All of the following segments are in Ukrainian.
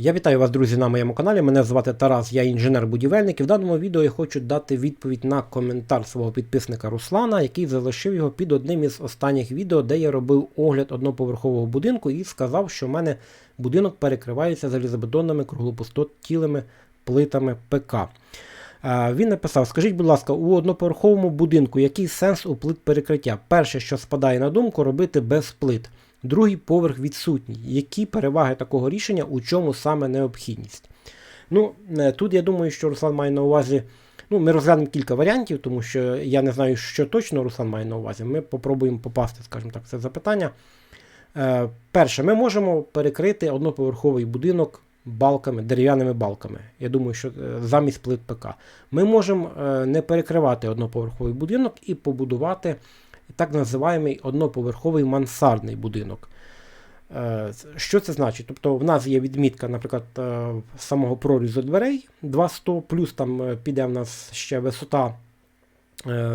Я вітаю вас, друзі, на моєму каналі. Мене звати Тарас, я інженер-будівельник. І в даному відео я хочу дати відповідь на коментар свого підписника Руслана, який залишив його під одним із останніх відео, де я робив огляд одноповерхового будинку і сказав, що в мене будинок перекривається залізобетонними круглопустотілими плитами ПК. Е, Він написав: Скажіть, будь ласка, у одноповерховому будинку який сенс у плит перекриття? Перше, що спадає на думку, робити без плит. Другий поверх відсутній. Які переваги такого рішення, у чому саме необхідність? Ну, е, тут я думаю, що Руслан має на увазі. Ну, ми розглянемо кілька варіантів, тому що я не знаю, що точно Руслан має на увазі. Ми попробуємо попасти, скажімо так, в це запитання. Е, перше, ми можемо перекрити одноповерховий будинок балками, дерев'яними балками. Я думаю, що е, замість плит ПК. Ми можемо е, не перекривати одноповерховий будинок і побудувати так називаємий одноповерховий мансардний будинок. Е, Що це значить? Тобто в нас є відмітка, наприклад, е, самого прорізу дверей 200, плюс там е, піде в нас ще висота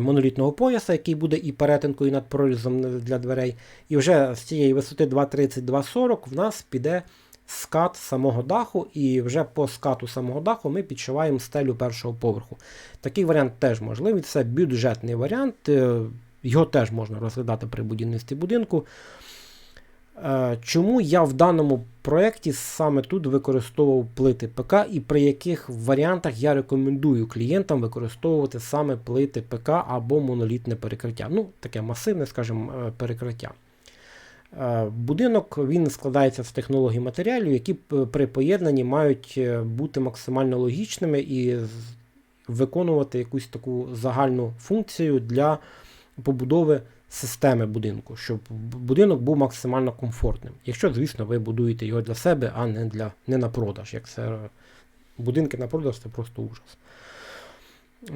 монолітного пояса, який буде і перетинкою і над прорізом для дверей. І вже з цієї висоти 230-240 в нас піде скат самого даху, і вже по скату самого даху ми підшиваємо стелю першого поверху. Такий варіант теж можливий, це бюджетний варіант. Його теж можна розглядати при будівництві будинку. Е, Чому я в даному проєкті саме тут використовував плити ПК і при яких варіантах я рекомендую клієнтам використовувати саме плити ПК або монолітне перекриття. Ну, таке масивне, скажімо, е, перекриття. Е, Будинок він складається з технологій матеріалів, які при поєднанні мають бути максимально логічними і виконувати якусь таку загальну функцію для побудови системи будинку, щоб будинок був максимально комфортним. Якщо, звісно, ви будуєте його для себе, а не для не на продаж. Як це будинки на продаж це просто ужас. Е,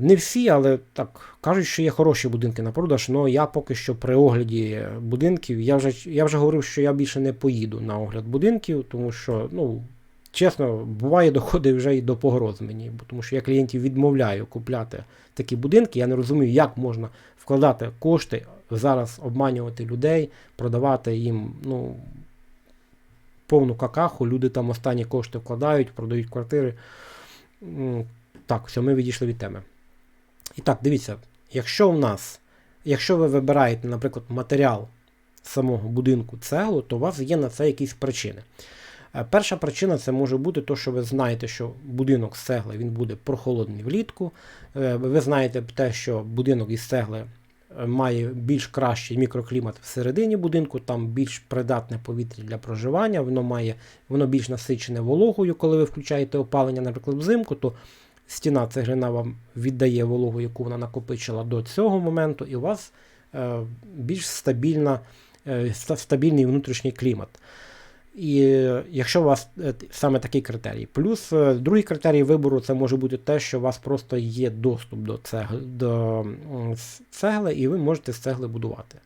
Не всі, але так кажуть, що є хороші будинки на продаж, але я поки що при огляді будинків, я вже, я вже говорив, що я більше не поїду на огляд будинків, тому що, ну, чесно, буває, доходить вже і до погроз мені, тому що я клієнтів відмовляю купляти такі будинки. Я не розумію, як можна вкладати кошти, зараз обманювати людей, продавати їм ну, повну какаху, люди там останні кошти вкладають, продають квартири. Так, все, ми відійшли від теми. І так, дивіться, якщо в нас, якщо ви вибираєте, наприклад, матеріал самого будинку цеглу, то у вас є на це якісь причини. Е, Перша причина це може бути то, що ви знаєте, що будинок з цегли він буде прохолодний влітку. Е, Ви знаєте те, що будинок із цегли е, має більш кращий мікроклімат всередині будинку, там більш придатне повітря для проживання, воно має воно більш насичене вологою, коли ви включаєте опалення, наприклад, взимку, то стіна цеглина вам віддає вологу, яку вона накопичила до цього моменту, і у вас більш стабільна, стабільний внутрішній клімат. І е, якщо у вас е, саме такий критерій. Плюс е, другий критерій вибору це може бути те, що у вас просто є доступ до цегли, до цегли, і ви можете з цегли будувати.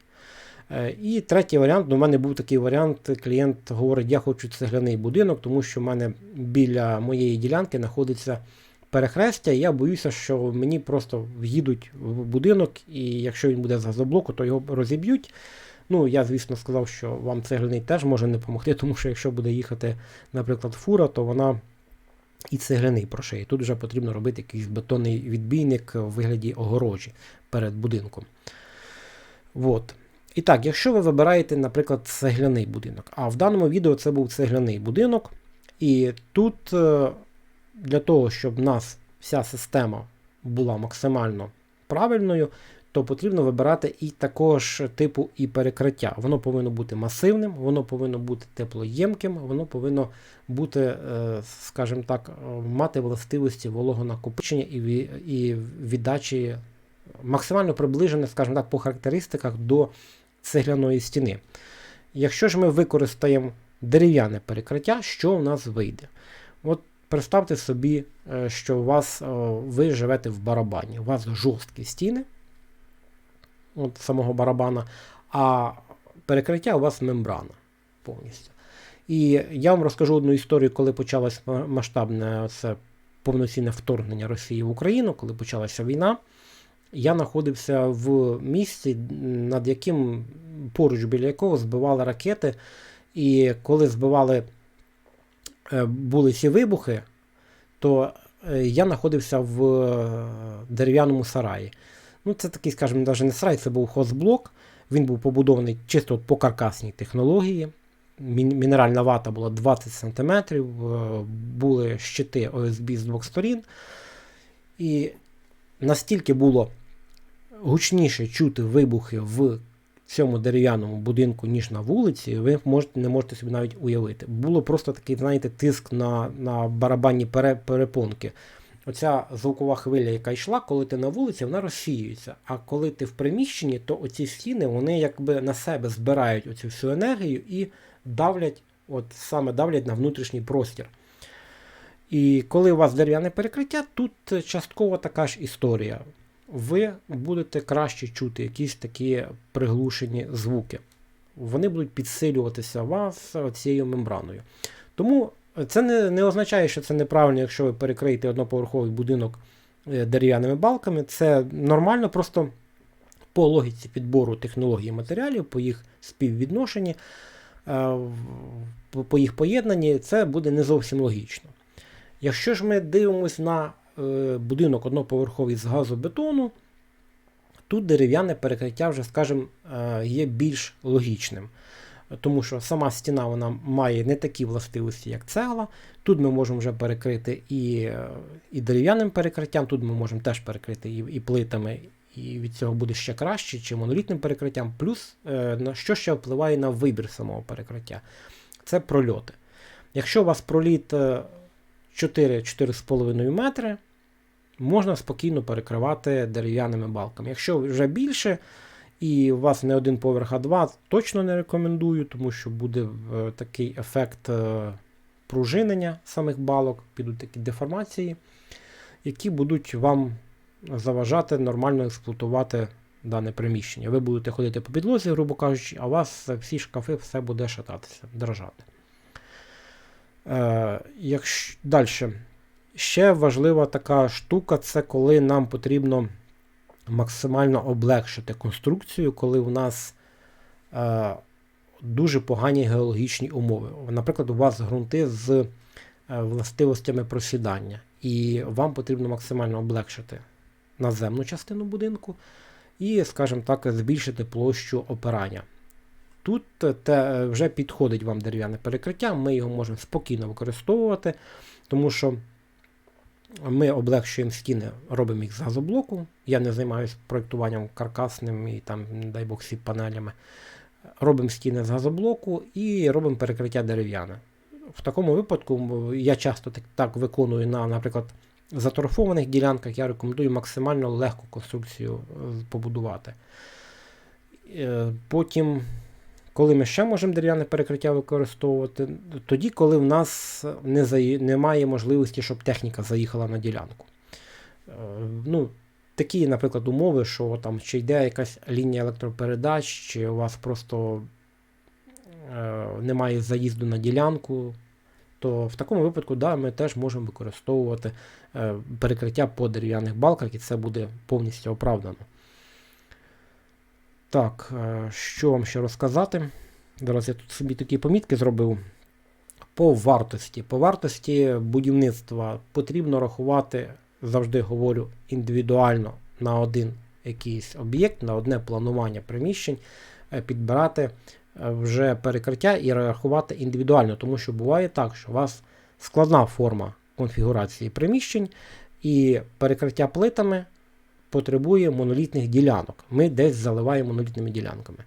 І третій варіант, ну, у мене був такий варіант, клієнт говорить, я хочу цегляний будинок, тому що в мене біля моєї ділянки знаходиться перехрестя, і я боюся, що мені просто в'їдуть в будинок, і якщо він буде з газоблоку, то його розіб'ють. Ну, я, звісно, сказав, що вам цегляний теж може не допомогти, тому що якщо буде їхати, наприклад, фура, то вона і цегляний прошиє. Тут вже потрібно робити якийсь бетонний відбійник у вигляді огорожі перед будинком. От. І так, якщо ви вибираєте, наприклад, цегляний будинок, а в даному відео це був цегляний будинок, і тут е, для того, щоб в нас вся система була максимально правильною, то потрібно вибирати і такого ж типу і перекриття. Воно повинно бути масивним, воно повинно бути теплоємким, воно повинно бути, е, скажімо так, е, мати властивості вологонакопичення і віддачі максимально приближене, скажімо так, по характеристиках до цегляної стіни. Якщо ж ми використаємо дерев'яне перекриття, що у нас вийде? От представте собі, е, що у вас, ви живете в барабані, у вас жорсткі стіни от самого барабана, а перекриття у вас мембрана повністю. І я вам розкажу одну історію, коли почалось масштабне це повноцінне вторгнення Росії в Україну, коли почалася війна. Я знаходився в місці, над яким поруч біля якого збивали ракети. І коли збивали е, були ці вибухи, то е, я знаходився в е, дерев'яному сараї. Ну, Це такий, скажімо, навіть не сарай, це був хозблок. Він був побудований чисто по каркасній технології. Мінеральна вата була 20 см, були щити ОСБ з двох сторін. І настільки було гучніше чути вибухи в цьому дерев'яному будинку, ніж на вулиці, ви можете, не можете собі навіть уявити. Було просто такий, знаєте, тиск на, на барабанні перепонки. Оця звукова хвиля, яка йшла, коли ти на вулиці, вона розсіюється. А коли ти в приміщенні, то оці стіни вони якби на себе збирають оцю всю енергію і давлять, от саме давлять на внутрішній простір. І коли у вас дерев'яне перекриття, тут частково така ж історія. Ви будете краще чути якісь такі приглушені звуки. Вони будуть підсилюватися вас цією мембраною. Тому це не, не означає, що це неправильно, якщо ви перекриєте одноповерховий будинок е, дерев'яними балками. Це нормально, просто по логіці підбору технології матеріалів, по їх співвідношенні, е, по- їх поєднанні, це буде не зовсім логічно. Якщо ж ми дивимося на е, будинок одноповерховий з газобетону, тут дерев'яне перекриття вже, скажімо, є більш логічним. Тому що сама стіна вона має не такі властивості, як цегла. Тут ми можемо вже перекрити і, е, і дерев'яним перекриттям, тут ми можемо теж перекрити і, і плитами, і від цього буде ще краще, чи монолітним перекриттям. Плюс, е, на що ще впливає на вибір самого перекриття, це прольоти. Якщо у вас проліт е, 4-4,5 метри, можна спокійно перекривати дерев'яними балками. Якщо вже більше, і у вас не один поверх, а два, точно не рекомендую, тому що буде е, такий ефект е, пружинення самих балок, підуть такі деформації, які будуть вам заважати нормально експлуатувати дане приміщення. Ви будете ходити по підлозі, грубо кажучи, а у вас всі шкафи все буде шататися, дрожати. Е, якщо, далі. Ще важлива така штука це коли нам потрібно максимально облегшити конструкцію, коли у нас е, дуже погані геологічні умови. Наприклад, у вас ґрунти з е, властивостями просідання, і вам потрібно максимально облегшити наземну частину будинку і, скажімо так, збільшити площу опирання. Тут е, те, вже підходить вам дерев'яне перекриття, ми його можемо спокійно використовувати, тому що ми облегшуємо стіни, робимо їх з газоблоку. Я не займаюся проєктуванням каркасним і там, не дай Бог, сіп панелями. Робимо стіни з газоблоку і робимо перекриття дерев'яне. В такому випадку я часто так, так виконую на, наприклад, заторфованих ділянках, я рекомендую максимально легку конструкцію е, побудувати. Е, Потім, коли ми ще можемо дерев'яне перекриття використовувати, тоді, коли в нас не заї- немає можливості, щоб техніка заїхала на ділянку. Е, Ну, такі, наприклад, умови, що там чи йде якась лінія електропередач, чи у вас просто е, немає заїзду на ділянку, то в такому випадку да, ми теж можемо використовувати е, перекриття по дерев'яних балках, і це буде повністю оправдано. Так, е, що вам ще розказати? Зараз я тут собі такі помітки зробив. По вартості. По вартості будівництва потрібно рахувати, завжди говорю, індивідуально на один якийсь об'єкт, на одне планування приміщень, е, підбирати е, вже перекриття і рахувати індивідуально, тому що буває так, що у вас складна форма конфігурації приміщень, і перекриття плитами потребує монолітних ділянок. Ми десь заливаємо монолітними ділянками.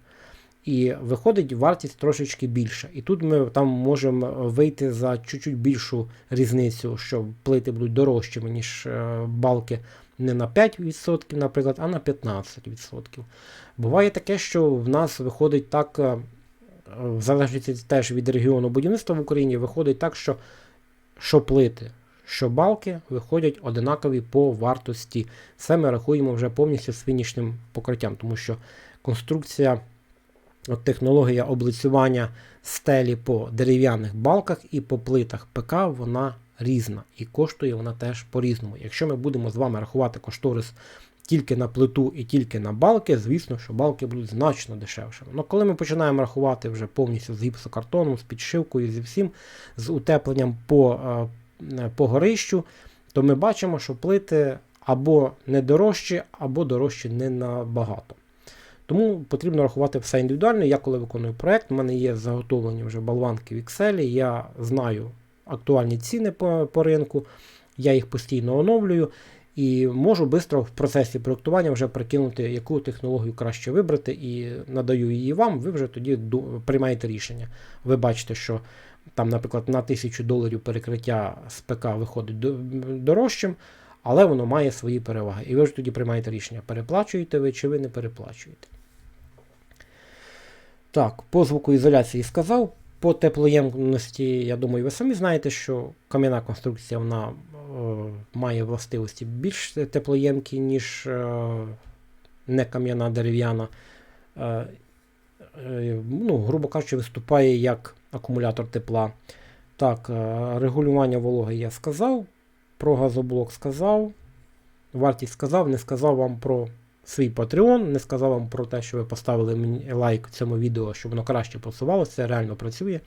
І виходить вартість трошечки більша. І тут ми там можемо вийти за чуть-чуть більшу різницю, що плити будуть дорожчими, ніж е, балки не на 5%, наприклад, а на 15%. Буває таке, що в нас виходить так, е, в залежності теж від регіону будівництва в Україні, виходить так, що, що плити, що балки виходять одинакові по вартості. Це ми рахуємо вже повністю з фінішним покриттям, тому що конструкція, от технологія облицювання стелі по дерев'яних балках і по плитах ПК, вона різна і коштує вона теж по-різному. Якщо ми будемо з вами рахувати кошторис тільки на плиту і тільки на балки, звісно, що балки будуть значно дешевшими. Ну, коли ми починаємо рахувати вже повністю з гіпсокартоном, з підшивкою, зі всім, з утепленням по, е, по горищу, то ми бачимо, що плити або не дорожчі, або дорожчі не набагато. Тому потрібно рахувати все індивідуально. Я коли виконую проект, в мене є заготовлені вже болванки в Excel, я знаю актуальні ціни по, по ринку, я їх постійно оновлюю і можу швидко в процесі проектування вже прикинути, яку технологію краще вибрати, і надаю її вам, ви вже тоді приймаєте рішення. Ви бачите, що там, наприклад, на 1000 доларів перекриття з ПК виходить дорожчим, але воно має свої переваги. І ви ж тоді приймаєте рішення, переплачуєте ви чи ви не переплачуєте. Так, по звукоізоляції сказав. По теплоємності, я думаю, ви самі знаєте, що кам'яна конструкція вона має властивості більш теплоємкі, ніж е, не кам'яна дерев'яна. Е, е, ну, грубо кажучи, виступає як акумулятор тепла. Так, е, регулювання вологи я сказав. Про газоблок сказав. Вартість сказав, не сказав вам про свій Patreon, не сказав вам про те, що ви поставили мені лайк цьому відео, щоб воно краще просувалося, реально працює.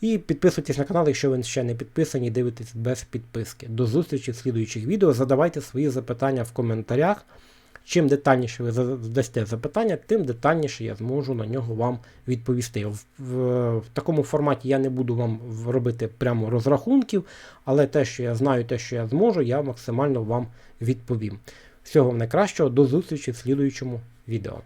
І підписуйтесь на канал, якщо ви ще не підписані, дивитесь без підписки. До зустрічі в слідуючих відео. Задавайте свої запитання в коментарях. Чим детальніше ви задасте запитання, тим детальніше я зможу на нього вам відповісти. В, в, в такому форматі я не буду вам робити прямо розрахунків, але те, що я знаю, те, що я зможу, я максимально вам відповім. Всього вам найкращого, до зустрічі в слідуючому відео.